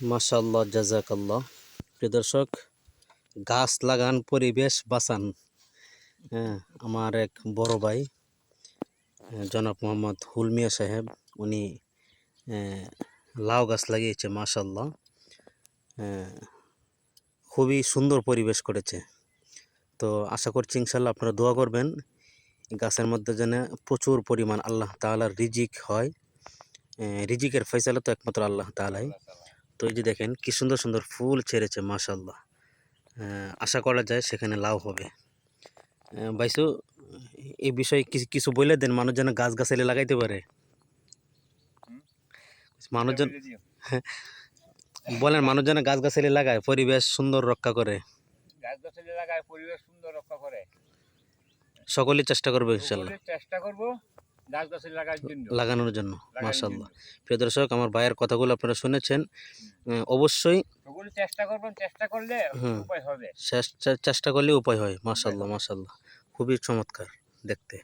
মাশাল্লাহ জাজাকাল্লাহ প্রিয় দর্শক গাছ লাগান পরিবেশ বাঁচান। হ্যাঁ আমার এক বড় ভাই জনাব মোহাম্মদ হুলমিয়া সাহেব উনি লাউ গাছ লাগিয়েছে মাশাল্লাহ আহ, খুবই সুন্দর পরিবেশ করেছে। তো আশা করছি ইনশাল্লাহ আপনারা দোয়া করবেন গাছের মধ্যে যেন প্রচুর পরিমাণ আল্লাহ তাআলার রিজিক হয়। রিজিকের ফয়সালা তো একমাত্র আল্লাহ তাআলাই। তো এই যে দেখেন কি সুন্দর সুন্দর ফুল ছেড়েছে মাশাল্লাহ আহ, আশা করা যায় সেখানে লাভ হবে। বাইসু এই বিষয়ে কিছু কিছু বলে দেন মানুষ যেন গাছ গাছালি লাগাইতে পারে। মানুষজন বলেন মানুষ যেন গাছ গাছালি লাগায় পরিবেশ সুন্দর রক্ষা করে। গাছ গাছালি লাগায় পরিবেশ সুন্দর রক্ষা করে। সকলেই চেষ্টা করবে ইনশাল্লাহ চেষ্টা করব। লাগানোর জন্য মার্শাল্লাহ। প্রিয় দর্শক আমার ভাইয়ের কথাগুলো আপনারা শুনেছেন। অবশ্যই চেষ্টা করবেন চেষ্টা করলে। উপায় হবে। চেষ্টা করলে উপায় হয় মার্শাল্লাহ মার্শাল্লাহ খুবই চমৎকার দেখতে।